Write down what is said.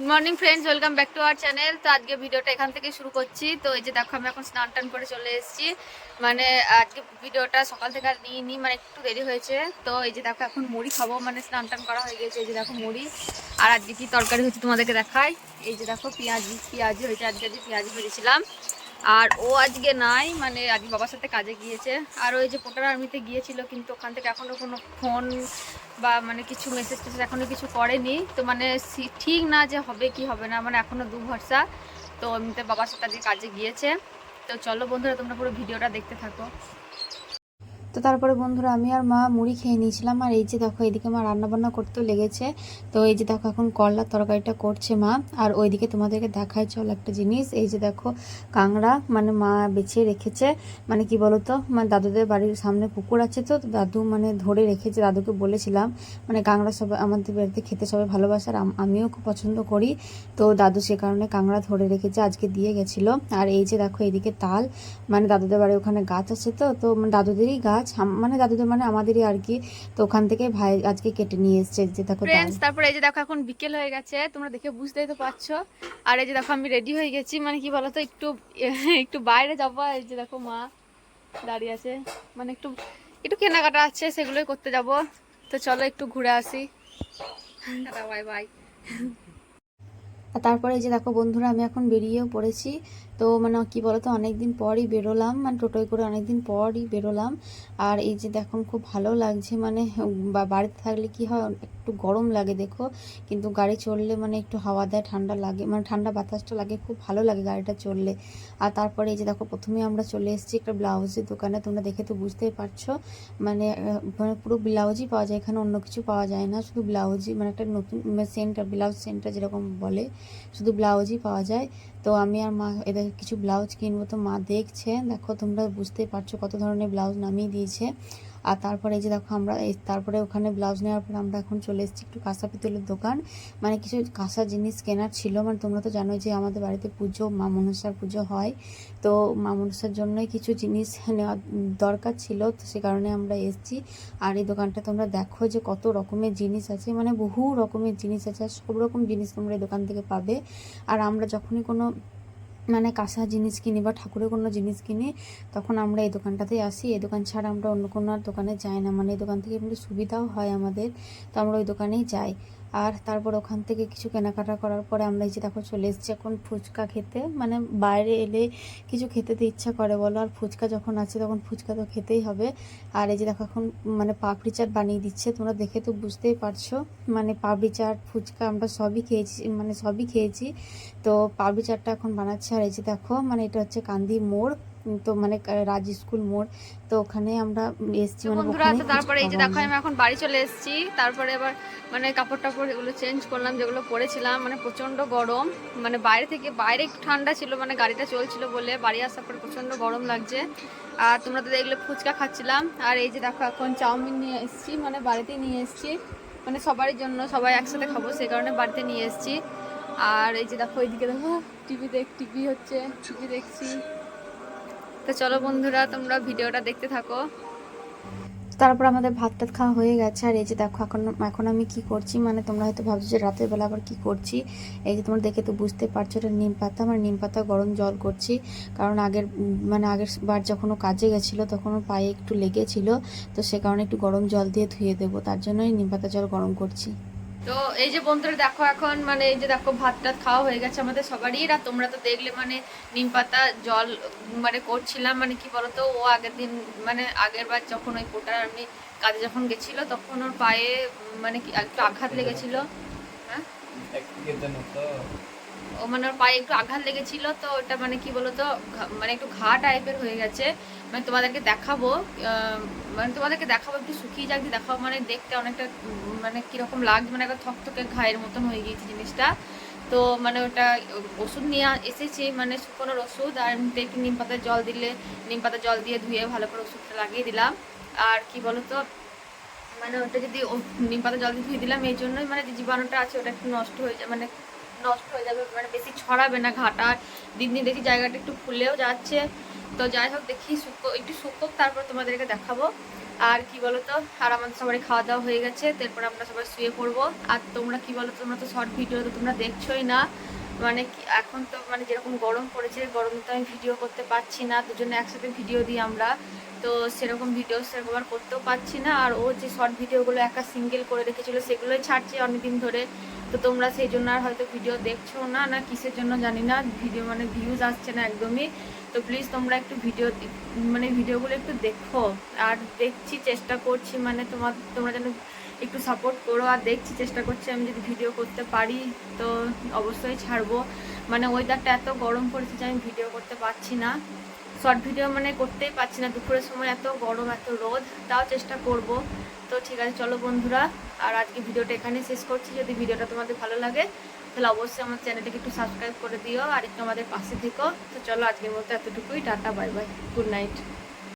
Good morning friends welcome back to our channel তো আজকে ভিডিওটা এখান থেকে শুরু করছি। তো এই যে দেখো, আমি এখন স্নান টান করে চলে এসেছি। মানে আজকে ভিডিওটা সকাল থেকে আর নিয়ে নিই মানে একটু দেরি হয়েছে। তো এই যে দেখো, এখন মুড়ি খাব। মানে স্নান টান করা হয়ে গেছে। এই যে দেখো মুড়ি। আর আজকে কি তরকারি হচ্ছে তোমাদেরকে দেখাই। এই যে দেখো, পেঁয়াজি। পেঁয়াজি হয়েছে আজকে আজকে পেঁয়াজি ভেজেছিলাম। আর ও আজকে নাই মানে আজকে বাবার সাথে কাজে গিয়েছে। আর ওই যে পোটার আর্মিতে গিয়েছিল, কিন্তু ওখান থেকে এখনও কোনো ফোন বা মানে কিছু মেসেজ টেসেজ এখনও কিছু করেনি। তো মানে ঠিক না যে হবে কি হবে না মানে এখনও দু ভরসা তো এমনিতে বাবার সাথে কাজে গিয়েছে। তো চলো বন্ধুরা, তোমরা পুরো ভিডিওটা দেখতে থাকো। তো তারপরে বন্ধুরা আমি আর মা মুড়ি খেয়ে নিয়েছিলাম। আর এই যে দেখো, এদিকে মা রান্না বান্না করতেও লেগেছে। তো এই যে দেখো, এখন করলার তরকারিটা করছে মা। আর ওইদিকে তোমাদেরকে দেখাই চল একটা জিনিস। এই যে দেখো কাংড়া মানে মা বেছে রেখেছে। মানে কি বলতো মানে দাদুদের বাড়ির সামনে পুকুর আছে তো দাদু মানে ধরে রেখেছে, দাদুকে বলেছিলাম। মানে কাংড়া সবাই আমাদের বাড়িতে খেতে সবাই ভালোবাসার আমিও খুব পছন্দ করি। তো দাদু সে কারণে কাংড়া ধরে রেখেছে, আজকে দিয়ে গেছিল। আর এই যে দেখো, এদিকে তাল মানে দাদুদের বাড়ি ওখানে গাছ আছে তো তো মানে দাদুদেরই গাছ। আম- মানে দাদুদের মানে আমাদেরই আর কি। তো ওখান থেকে ভাই আজকে কেটে নিয়ে এসছে যে দেখো তারপরে এই যে দেখো এখন বিকেল হয়ে গেছে তোমরা দেখে বুঝতেই তো পারছ। আর এই যে দেখো আমি রেডি হয়ে গেছি মানে কি বলতো একটু একটু বাইরে যাব এই যে দেখো মা দাঁড়িয়ে আছে। মানে একটু একটু কেনাকাটা আছে সেগুলোই করতে যাব। তো চলো একটু ঘুরে আসি। বাই বাই আর তারপরে এই যে দেখো বন্ধুরা আমি এখন বেরিয়েও পড়েছি। তো মানে কি বলতো, অনেকদিন পরই বেরোলাম মানে টোটোয় করে অনেকদিন পরই বেরোলাম। আর এই যে দেখুন খুব ভালো লাগছে মানে বাড়িতে থাকলে কি হয়, একটু গরম লাগে দেখো। কিন্তু গাড়ি চললে মানে একটু হাওয়া দেয়, ঠান্ডা লাগে মানে ঠান্ডা বাতাসটা লাগে, খুব ভালো লাগে গাড়িটা চললে আর তারপরে এই যে দেখো, প্রথমে আমরা চলে এসেছি একটা ব্লাউজের দোকানে, তোমরা দেখে তো বুঝতেই পারছ। মানে মানে পুরো ব্লাউজই পাওয়া যায়, এখানে অন্য কিছু পাওয়া যায় না, শুধু ব্লাউজই মানে একটা নতুন সেন্টার, ব্লাউজ সেন্টার যেরকম বলে, শুধু ব্লাউজই পাওয়া যায়। তো আমি আর মা, এদের কিছু ব্লাউজ কিনবো তো মা দেখছে। দেখো, তোমরা বুঝতেই পারছ কত ধরনের ব্লাউজ নামিয়ে দিয়েছে। আর তারপরে এই যে দেখো, আমরা তারপরে ওখানে ব্লাউজ নেওয়ার পর আমরা এখন চলে এসেছি একটু কাঁসা পিতলের দোকান। মানে কিছু কাঁসা জিনিস কেনার ছিল মানে তোমরা তো জানোই যে আমাদের বাড়িতে পুজো, মা মনসার পুজো হয়। তো মা মনসার জন্যই কিছু জিনিস নেওয়া দরকার ছিল, তো সে কারণে আমরা এসেছি। আর এই দোকানটা তোমরা দেখো যে কত রকমের জিনিস আছে মানে বহু রকমের জিনিস আছে সব রকম জিনিস তোমরা এই দোকান থেকে পাবে। আর আমরা যখনই কোনো মানে কাঁসা জিনিস কিনি বা ঠাকুরের কোনো জিনিস কিনি, তখন আমরা এই দোকানটাতেই আসি। এই দোকান ছাড়া আমরা অন্য কোনো আর দোকানে যাই না। মানে এই দোকান থেকে এমনি সুবিধাও হয় আমাদের, তো আমরা ওই দোকানেই যাই। আর তারপর ওখান থেকে কিছু কেনাকাটা করার পরে আমরা এই যে দেখো চলে এসেছি এখন ফুচকা খেতে। মানে বাইরে এলে কিছু খেতে তো ইচ্ছা করে বলো, আর ফুচকা যখন আছে তখন ফুচকা তো খেতেই হবে। আর এই যে দেখো এখন মানে পাপড়ি চাট বানিয়ে দিচ্ছে, তোমরা দেখে তো বুঝতেই পারছ। মানে পাপড়ি চাট, ফুচকা আমরা সবই খেয়েছি মানে সবই খেয়েছি। তো পাপড়ি চাটটা এখন বানাচ্ছে, আর এই যে দেখো মানে এটা হচ্ছে কান্দি মোড়। তো মানে রাজ স্কুল মোড় তো ওখানে আমরা এসছি মানে বন্ধুরা তো তারপরে এই যে দেখো আমি এখন বাড়ি চলে এসেছি। তারপরে এবার মানে কাপড় টাপড় এগুলো চেঞ্জ করলাম যেগুলো পরেছিলাম মানে প্রচণ্ড গরম। মানে বাইরে থেকে বাইরে ঠান্ডা ছিল মানে গাড়িটা চলছিল বলে বাড়ি আসার পরে প্রচণ্ড গরম লাগছে। আর তোমরা তো দেখলে ফুচকা খাচ্ছিলাম। আর এই যে দেখো এখন চাউমিন নিয়ে এসেছি মানে বাড়িতেই নিয়ে এসেছি। মানে সবারই জন্য সবাই একসাথে খাব সেই কারণে বাড়িতে নিয়ে এসেছি। আর এই যে দেখো এইদিকে দেখো টিভি দেখ টিভি হচ্ছে টিভি দেখছি। তো চলো বন্ধুরা, তোমরা ভিডিওটা দেখতে থাকো। তারপর আমাদের ভাত টাত খাওয়া হয়ে গেছে, আর এই যে দেখো, এখন এখন আমি কি করছি? মানে তোমরা হয়তো ভাবছ যে রাতের বেলা আবার কি করছি? এই যে তোমরা দেখে তো বুঝতে পারছ, এটা নিম পাতা। আমার নিম পাতা গরম জল করছি, কারণ আগের মানে আগের বার যখন কাজে গেছিল, তখন পায়ে একটু লেগেছিল, তো সে কারণে একটু গরম জল দিয়ে ধুয়ে দেবো, তার জন্যই নিম পাতা জল গরম করছি। তো এই যে বন্ধুরা, দেখো এখন মানে এই যে দেখো ভাত টাত খাওয়া হয়ে গেছে আমাদের সবারই। আর তোমরা তো দেখলে মানে নিম পাতা, জল মানে করছিলাম মানে কি বলতো, ও আগের দিন মানে আগের বার যখন ওই পোটার আমি কাজে যখন গেছিল, তখন ওর পায়ে মানে কি, একটু আঘাত লেগেছিল। হ্যাঁ? ও মানে ওর পায়ে একটু আঘাত লেগেছিল, তো ওটা মানে কি বলতো মানে একটু ঘা টাইপের হয়ে গেছে। মানে তোমাদেরকে দেখাবো মানে তোমাদেরকে দেখাবো, একটু শুকিয়ে যাক দেখাবো মানে দেখতে অনেকটা মানে কীরকম লাগছে মানে একটা থকথকে ঘায়ের মতন হয়ে গিয়েছে জিনিসটা। তো মানে ওটা ওষুধ নিয়ে এসেছি মানে শুকনোর ওষুধ, আর এমনিতে একটু নিম পাতার জল দিলে, নিম পাতার জল দিয়ে ধুয়ে ভালো করে ওষুধটা লাগিয়ে দিলাম। আর কি বলতো মানে ওটা যদি নিম পাতা জল দিয়ে ধুয়ে দিলাম, এই জন্যই মানে যে জীবাণুটা আছে, ওটা একটু নষ্ট হয়ে যায় মানে নষ্ট হয়ে যাবে মানে বেশি ছড়াবে না ঘাটা। দিন দিন দেখি জায়গাটা একটু ফুলেও যাচ্ছে। তো যাই হোক দেখি শুকো একটু শুকোক তারপর তোমাদেরকে দেখাবো। আর কি বলো তো আর আমাদের সবারই খাওয়া দাওয়া হয়ে গেছে, তারপর আমরা সবাই শুয়ে পড়ব। আর তোমরা কি বলো তোমরা তো শর্ট ভিডিও তো তোমরা দেখছোই না। মানে এখন তো মানে যেরকম গরম পড়েছে, গরম তো আমি ভিডিও করতে পারছি না, দুজনে একসাথে ভিডিও দিই আমরা। তো সেরকম ভিডিও সেরকম আর করতেও পারছি না। আর ও যে শর্ট ভিডিওগুলো একা সিঙ্গেল করে রেখেছিল, সেগুলোই ছাড়ছে অনেকদিন ধরে। তো তোমরা সেই জন্য আর হয়তো ভিডিও দেখছ না না কিসের জন্য জানি না। ভিডিও মানে ভিউজ আসছে না একদমই। তো প্লিজ তোমরা একটু ভিডিও মানে ভিডিওগুলো একটু দেখো। আর দেখছি, চেষ্টা করছি মানে তোমার, তোমরা যেন একটু সাপোর্ট করো। আর দেখছি, চেষ্টা করছি আমি যদি ভিডিও করতে পারি, তো অবশ্যই ছাড়বো। মানে ওয়েদারটা এত গরম পড়েছে যে আমি ভিডিও করতে পারছি না। শর্ট ভিডিও মানে করতেই পারছি না। দুপুরের সময় এত গরম, এত রোদ, তাও চেষ্টা করব। তো ঠিক আছে, চলো বন্ধুরা, আর আজকে ভিডিওটা এখানে শেষ করছি। যদি ভিডিওটা তোমাদের ভালো লাগে, তাহলে অবশ্যই আমার চ্যানেলটাকে একটু সাবস্ক্রাইব করে দিও, আর একটু আমাদের পাশে থেকো। তো চলো আজকের মতো এতটুকুই, tata, bye bye, good night.